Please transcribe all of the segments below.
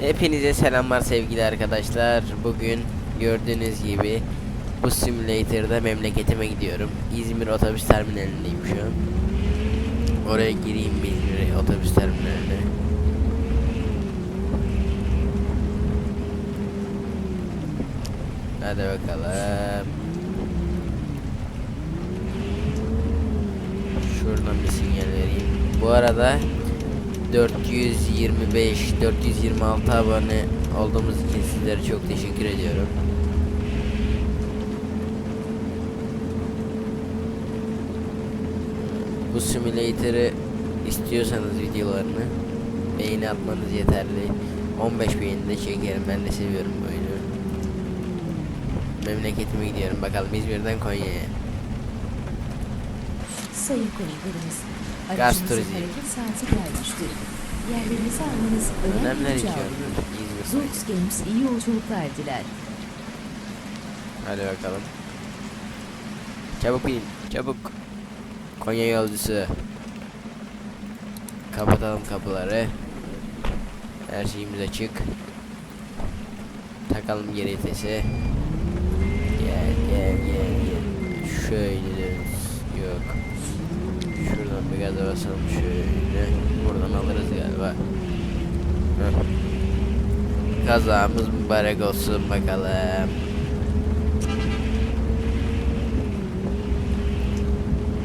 Hepinize selamlar sevgili arkadaşlar. Bugün gördüğünüz gibi bu simülatörde memleketime gidiyorum. İzmir otobüs terminalindeyim şu an. Oraya gireyim İzmir otobüs terminaline. Hadi bakalım. Şuradan bir sinyal vereyim. Bu arada 425 426 abone olduğumuz için sizlere çok teşekkür ediyorum. Bu simülatörü istiyorsanız videolarını beğeni atmanız yeterli. 15 beğeni de çekerim. Ben de seviyorum oyunu. Memleketime gidiyorum. Bakalım İzmir'den Konya'ya. Sayın konuklarımız, Gaz turizmi. Yerlerinizi almanız önemli rica. Zoox Games iyi yolculuklar diler. Hadi bakalım. Çabuk bin, çabuk. Konya yolcusu. Kapatalım kapıları. Her şeyimiz açık. Takalım geri vitesi. Gel gel gel gel. Şöyle dön. Yok. Şuradan bir gaza basalım şöyle. Buradan alırız galiba. Kazamız mübarek olsun bakalım.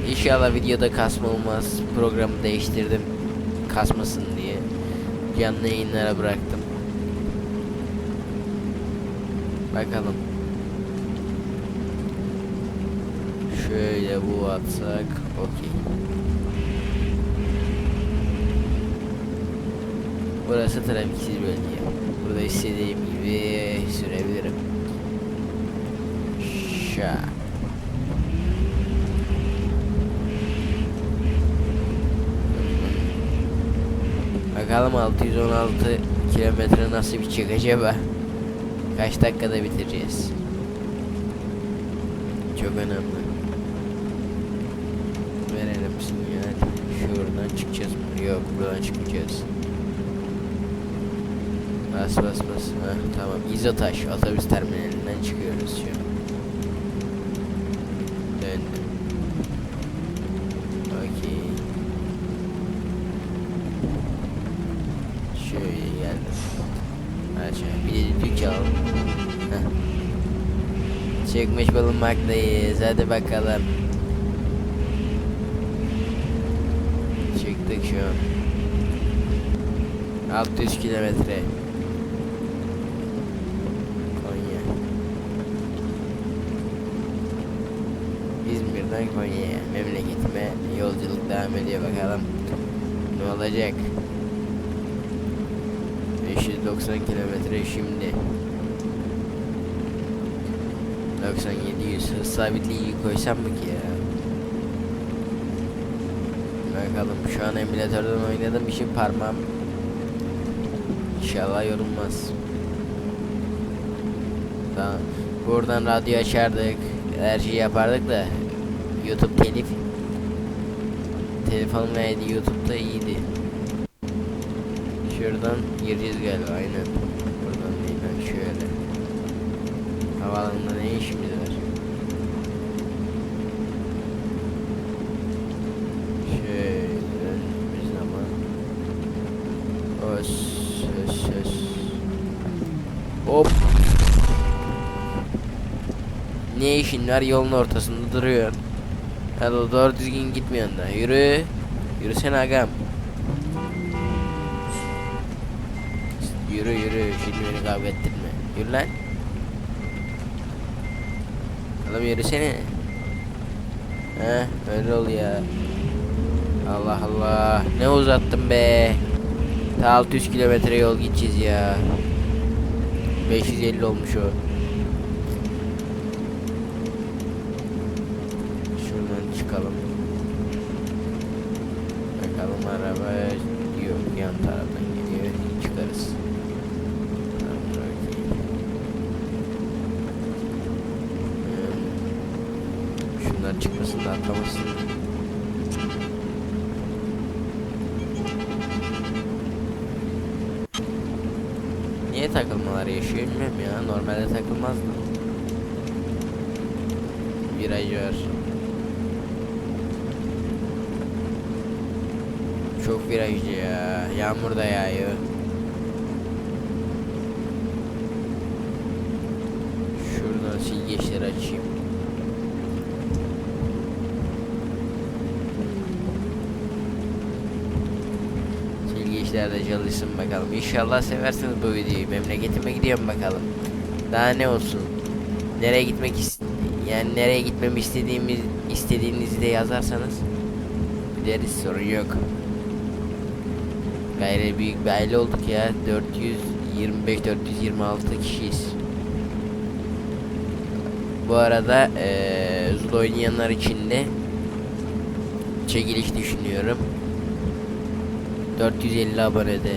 İnşallah videoda kasma olmaz. Programı değiştirdim. Kasmasın diye. Canlı yayınlara bıraktım. Bakalım. Şöyle bu atsak. Okey. Burası trafiksiz bölge. Burada istediğim gibi sürebilirim. Şa. Bakalım 616 kilometre nasıl bitecek acaba? Kaç dakikada bitireceğiz? Çok önemli. Verelim sinyal. Şuradan çıkacağız mı? Yok buradan çıkmayacağız. Bas bas bas. Heh, tamam. İzotaş otobüs terminalinden çıkıyoruz şu an. Döndüm. Okey. Şöyle geldim. Aşağı bir de. Heh. Çıkmış bulunmaktayız. Hadi bakalım. Çıktık şu an. 600 kilometre. Konya. İzmir'den Konya'ya memleketime yolculuk devam ediyor bakalım. Ne olacak? 590 kilometre şimdi. 97 100 hız sabitliği koysam mı ki ya? Bakalım şu an emülatörden oynadığım için parmağım İnşallah yorulmaz. Tamam. Buradan radyo açardık. Her şeyi yapardık da YouTube telif telefon ve YouTube'da iyiydi. Şuradan gireceğiz galiba aynen. Buradan değil lan şöyle. Havaalanında ne işimiz var? Şöyle döndüğümüz zaman. Ös, ös, ös. Hop. Ne işin var yolun ortasında duruyor. Hadi doğru düzgün gitmiyorsun da. Yürü. Yürüsene agam. Yürü yürü şimdi beni kavga ettirme. Yürü lan. Oğlum yürüsene. Heh öyle ol ya. Allah Allah. Ne uzattım be. Ta 600 kilometre yol gideceğiz ya. 550 olmuş o. Şuradan çıkalım. Bakalım araba yok yan taraftan geliyor. Çıkarız. Tamam, okey. Hmm. Şunlar çıkmasın da atlamasın. Niye takılmalar yaşıyor bilmiyorum ya. Normalde takılmazdı. Viraj var. Çok virajlı ya. Yağmur da yağıyor. Şuradan silgeçleri açayım. Silgeçler de çalışsın bakalım. İnşallah seversiniz bu videoyu. Memleketime gidiyorum bakalım. Daha ne olsun? Nereye gitmek ist yani nereye gitmemi istediğimiz istediğinizi de yazarsanız gideriz sorun yok. Gayri büyük bir aile olduk ya. 425 426 kişiyiz. Bu arada eee Zul oynayanlar için de çekiliş düşünüyorum. 450 abonede.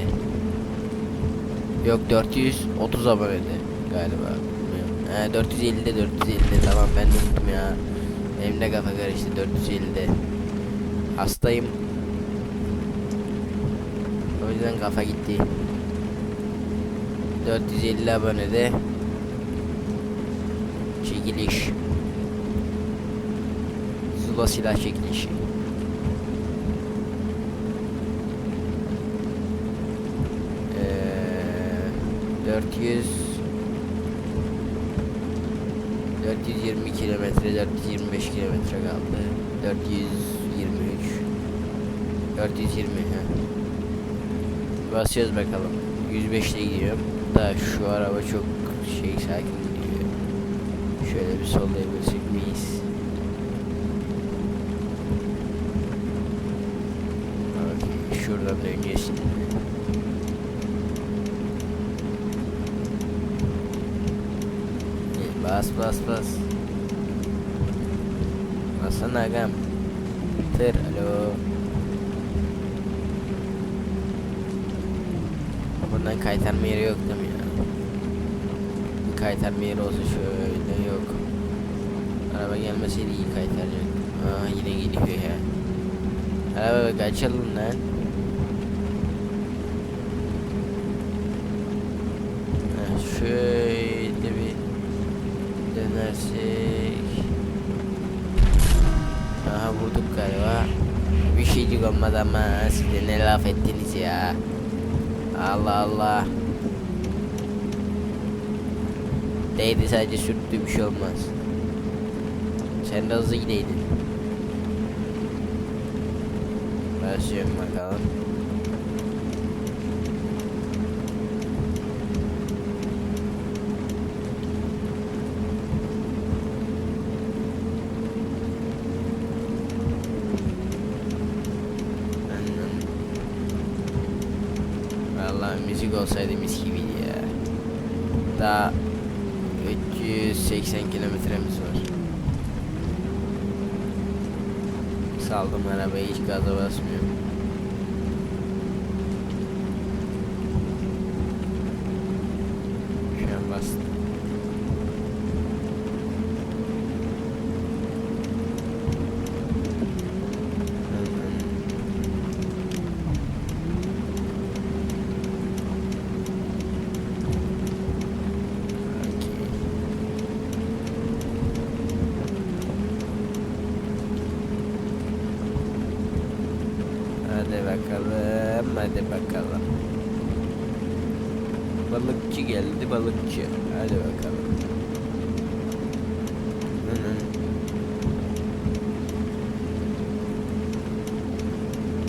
Yok 430 abonede galiba. He 450'de 450'de tamam ben unuttum ya. Benim de kafa karıştı 450'de. Hastayım. O yüzden kafa gitti. 450 abonede çekiliş. Zula silah çekilişi. Ee, 400 420 kilometre 425 kilometre kaldı. 423 420 ha. Basıyoruz bakalım. 105 ile gidiyorum. Da şu araba çok şey sakin gidiyor. Şöyle bir sollayabilecek miyiz? Şuradan döneceğiz şimdi. İyi, Bas bas bas. Basana agam. Tır alo. Buradan kaytarma yeri yok değil mi ya? Bir kaytarma yeri olsa şöyle yok. Araba gelmeseydi iyi kaytaracak. Aa yine geliyor ya. Araba kaçalım lan. Şöyle dönersek. Aha vurduk galiba. Bir şeycik olmadı ama siz de ne laf ettiniz ya. Allah Allah. Değdi sadece sürttü bir şey olmaz. Sen de hızlı gideydin. Başlıyorum bakalım. Müzik olsaydı mis gibiydi ya. Daha 380 kilometremiz var. Saldım arabayı hiç gaza basmıyorum. Şu an bastım. Okey. Hadi bakalım, hadi bakalım. Balıkçı geldi, balıkçı. Hadi bakalım.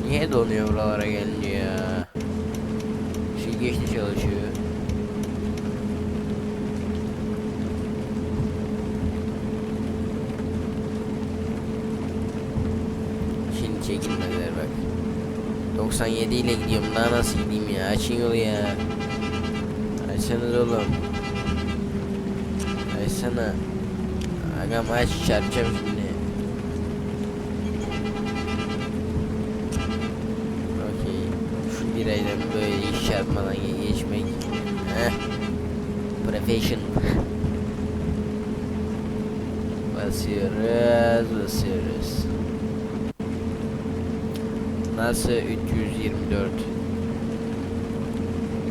Niye donuyor buralara gelince ya? Şey geçti çalışıyor. Şimdi çekilmediler bak. 97 ile gidiyorum daha nasıl gideyim ya açın yolu ya. Açsanız oğlum. Açsana. Agam aç çarpacağım şimdi. Okey. Şu biraydan böyle iş çarpmadan ge- geçmek. Heh. Profession. Basıyoruz, basıyoruz. Nasıl 324?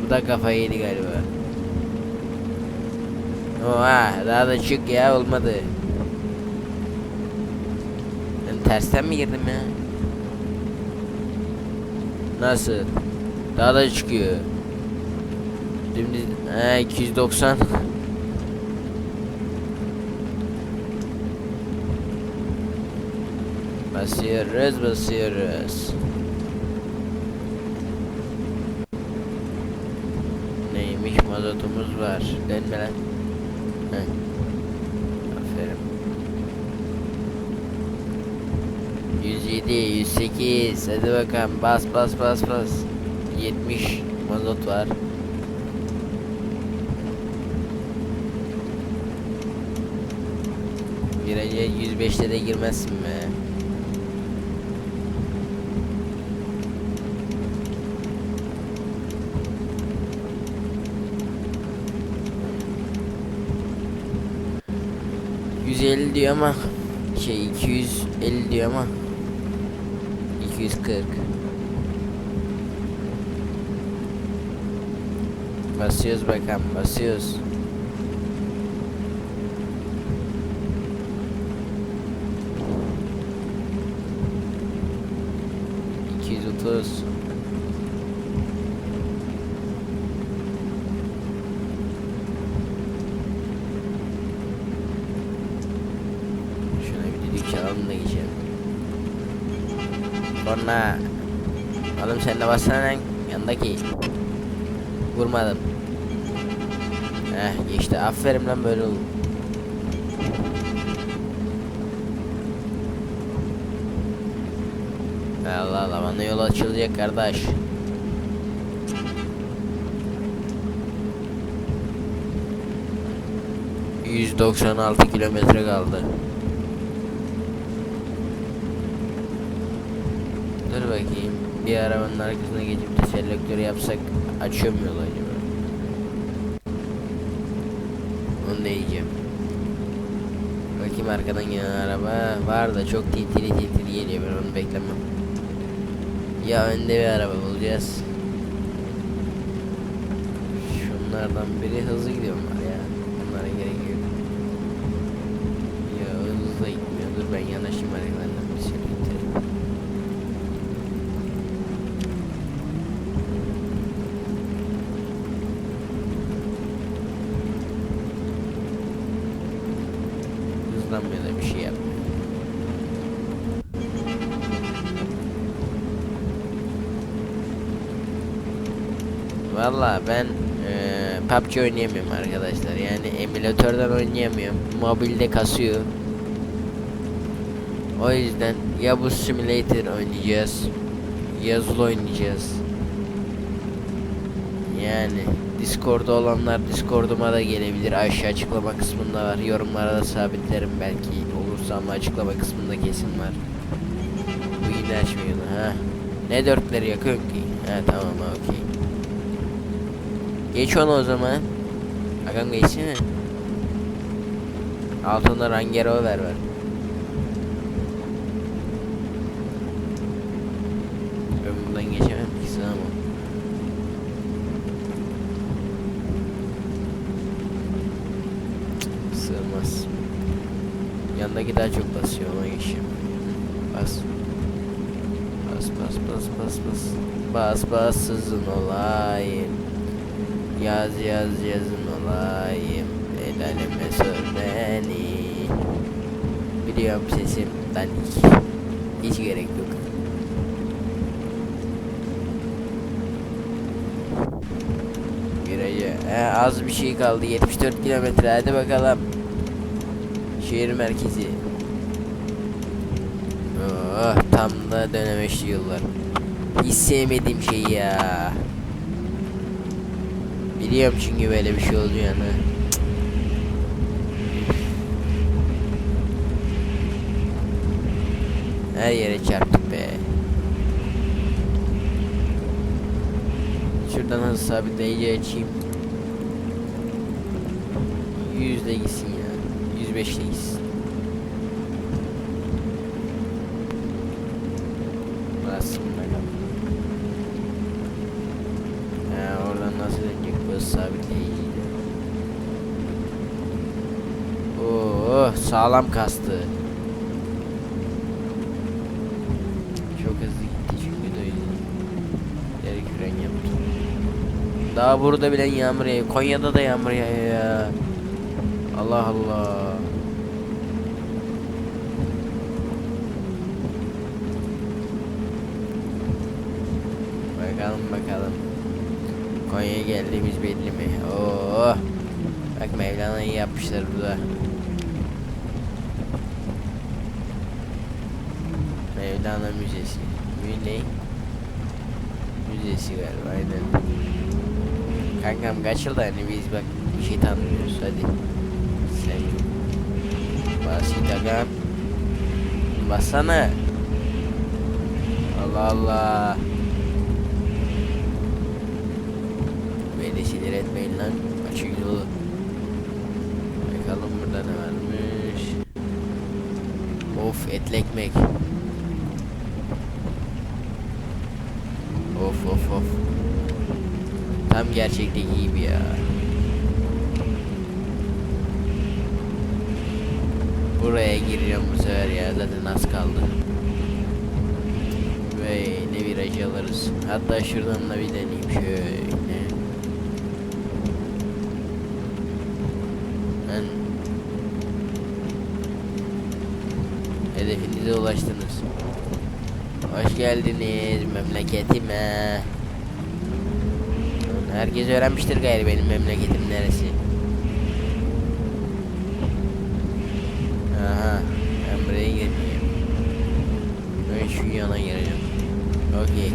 Bu da kafayı yedi galiba. Oha daha da çık ya olmadı. Ben tersten mi girdim ya? Nasıl? Daha da çıkıyor. Dümdüz he 290. Basıyoruz basıyoruz. Neymiş mazotumuz var. Dönme lan. Heh. Aferin. 107, 108. Hadi bakalım. Bas bas bas bas. 70 mazot var. Viraja 105'te de girmezsin be. ...150 diyor ama... ...şey 250 diyor ama... ...240... ...basıyoruz bakalım basıyoruz... ...230... Sonra Oğlum sen de bassana yandaki. Vurmadım. Heh geçti. Aferin lan böyle oldu. Allah Allah bana yol açılacak kardeş. ...196 kilometre kaldı. Dur bakayım. Bir arabanın arkasına geçip de selektörü yapsak açıyor mu yolu acaba? Onu da yiyeceğim. Bakayım arkadan gelen araba var da çok titili titili geliyor ben onu beklemem. Ya önde bir araba bulacağız. Şunlardan biri hızlı gidiyorlar ya. Bunlara gerek yok. Ya hızlı gitmiyor. Dur ben yanaşayım arkalarından bir şey getireyim. Hızlanmıyor da bir şey yapmıyor. Valla ben eee PUBG oynayamıyorum arkadaşlar. Yani emülatörden oynayamıyorum. Mobilde kasıyor. O yüzden ya bu simulator oynayacağız. Yazılı oynayacağız. Yani Discord'da olanlar Discord'uma da gelebilir. Aşağı açıklama kısmında var. Yorumlara da sabitlerim belki olursa ama açıklama kısmında kesin var. Bu yine açmıyor ha. Ne dörtleri yakıyor ki? Ha tamam okey. Geç onu o zaman. Agam geçsene. Altında Rangero ver ver. Ben buradan geçemem ki sığamam. Cık, Sığmaz. Yandaki daha çok basıyor ona geçiyorum. Bas. Bas bas bas bas bas. Bas bas sızın olayım. Yaz yaz yazın olayım. El aleme sor beni. Biliyorum sesim dandik. Hiç gerek yok. Virajı. He, az bir şey kaldı. 74 kilometre. Hadi bakalım. Şehir merkezi. Oh, tam da dönemeçli yıllar. Hiç sevmediğim şey ya. Biliyorum çünkü böyle bir şey olacağını. Her yere çarptık be. Şuradan hız sabitleyici açayım. 100 de gitsin ya. 105 de gitsin. Bassın bakalım. Ha, oradan nasıl dönecek bu hız sabitleyici? Sağlam kastı. Çok hızlı gitti çünkü de. Geri fren yaptım. Daha burada bile yağmur yağıyor. Konya'da da yağmur yağıyor ya. Allah Allah. Bakalım bakalım. Konya'ya geldiğimiz belli mi? Oo. Bak Mevlana'yı yapmışlar burada. Mevlana Müzesi. Müne Müzesi galiba aynen. Kankam kaç yılda hani biz bak bir şey tanımıyoruz hadi. Sen basit agam. Bassana. Allah Allah. Beni sinir etmeyin lan. Açın yolu. Bakalım burada ne varmış. Of etli ekmek. Of of of. Tam gerçekteki gibi ya. Buraya gireceğim bu sefer ya zaten az kaldı. Ve ne viraj alırız. Hatta şuradan da bir deneyeyim şöyle. Ben hedefinize ulaştınız. Hoş geldiniz memleketime. Herkes öğrenmiştir gayrı benim memleketim neresi. Aha, ben buraya girmeyeyim. Ben şu yana gireceğim. Okey.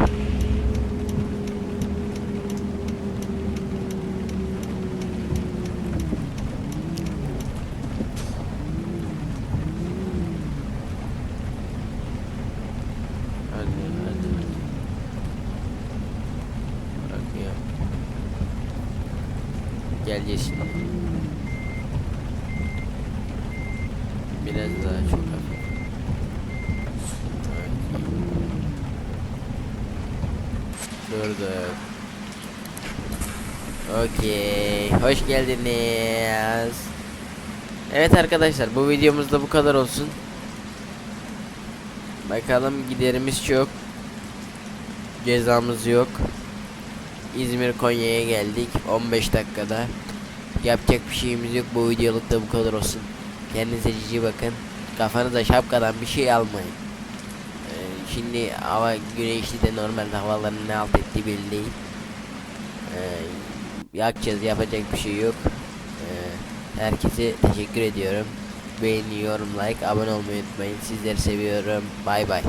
Hadi hadi hadi. Bakıyorum. Şimdi. Biraz daha çok hafif. Okey. Hoş geldiniz. Evet arkadaşlar bu videomuz da bu kadar olsun. Bakalım giderimiz çok. Cezamız yok. İzmir Konya'ya geldik 15 dakikada. Yapacak bir şeyimiz yok. Bu videoluk da bu kadar olsun. Kendinize cici bakın. Kafanıza şapkadan bir şey almayın. Ee, şimdi hava güneşli de normalde havaların ne alt ettiği belli değil. Ee, yakacağız yapacak bir şey yok. Ee, herkese teşekkür ediyorum. Beğeni, yorum, like, abone olmayı unutmayın. Sizleri seviyorum. Bay bay.